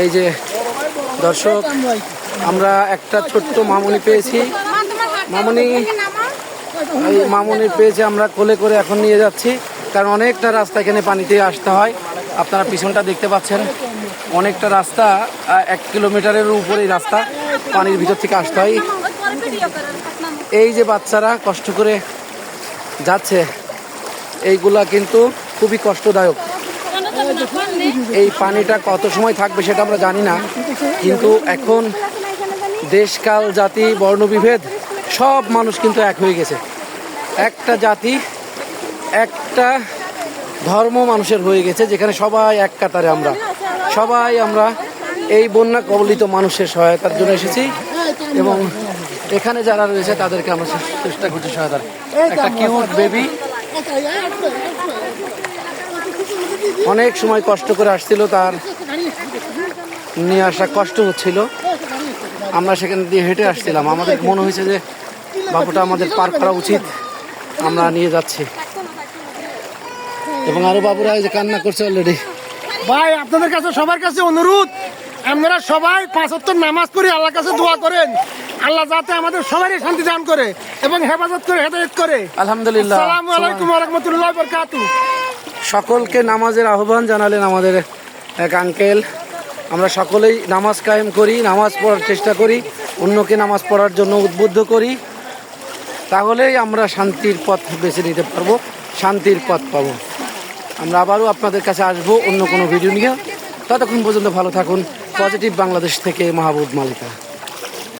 এই যে দর্শক, আমরা একটা ছোট্ট মামুনি পেয়েছি। মামুনি, এই মামুনি পেয়েছি আমরা কোলে করে এখন নিয়ে যাচ্ছি, কারণ অনেকটা রাস্তা এখানে পানিতে আসতে হয়। আপনারা পিছনটা দেখতে পাচ্ছেন, অনেকটা রাস্তা এক কিলোমিটারের উপরেই রাস্তা, পানির ভিতর থেকে আসতে হয়। এই যে বাচ্চারা কষ্ট করে যাচ্ছে, এইগুলা কিন্তু খুবই কষ্টদায়ক। এই পানিটা কত সময় থাকবে সেটা আমরা জানি না, কিন্তু এখন দেশকাল জাতি, বর্ণবিভেদ, সব মানুষ কিন্তু এক হয়ে গেছে। একটা জাতি, একটা ধর্ম মানুষের হয়ে গেছে, যেখানে সবাই এক কাতারে আমরা। সবাই আমরা এই বন্যা কবলিত মানুষের সহায়তার জন্য এসেছি এবং এখানে যারা রয়েছে তাদেরকে আমরা চেষ্টা করছি সহায়তার। একটা কিউট বেবি। অনেক সময় কষ্ট করে আসছিল তার নিয়ে আসা কষ্ট হচ্ছিল। আমরা সেখান দিয়ে হেঁটে আসছিলাম। আমাদের মনে হয়েছে যে বাবুটা আমাদের পার করা উচিত আমরা নিয়ে যাচ্ছি। এবং আরও বাবুরা যে কান্না করছে অলরেডি ভাই আপনাদের কাছে সবার কাছে অনুরোধ আপনারা সবাই পাঁচ ওয়াক্ত নামাজ পড়ে আল্লাহর কাছে দোয়া করেন। আল্লাহ যাতে আমাদের সবারই শান্তি দান করে এবং হেফাজত করে হেদায়ত করে। আলহামদুলিল্লাহ। আসসালামু আলাইকুম রহমতুল্লাহ বরকাতু সকলকে নামাজের আহ্বান জানালেন আমাদের এক আঙ্কেল। আমরা সকলেই নামাজ কায়েম করি, নামাজ পড়ার চেষ্টা করি, অন্যকে নামাজ পড়ার জন্য উদ্বুদ্ধ করি। তাহলেই আমরা শান্তির পথ বেছে নিতে পারব, শান্তির পথ পাবো। আমরা আবারও আপনাদের কাছে আসব অন্য কোনো ভিডিও নিয়ে। ততক্ষণ পর্যন্ত ভালো থাকুন। পজিটিভ বাংলাদেশ থেকে মাহবুব মালিকা।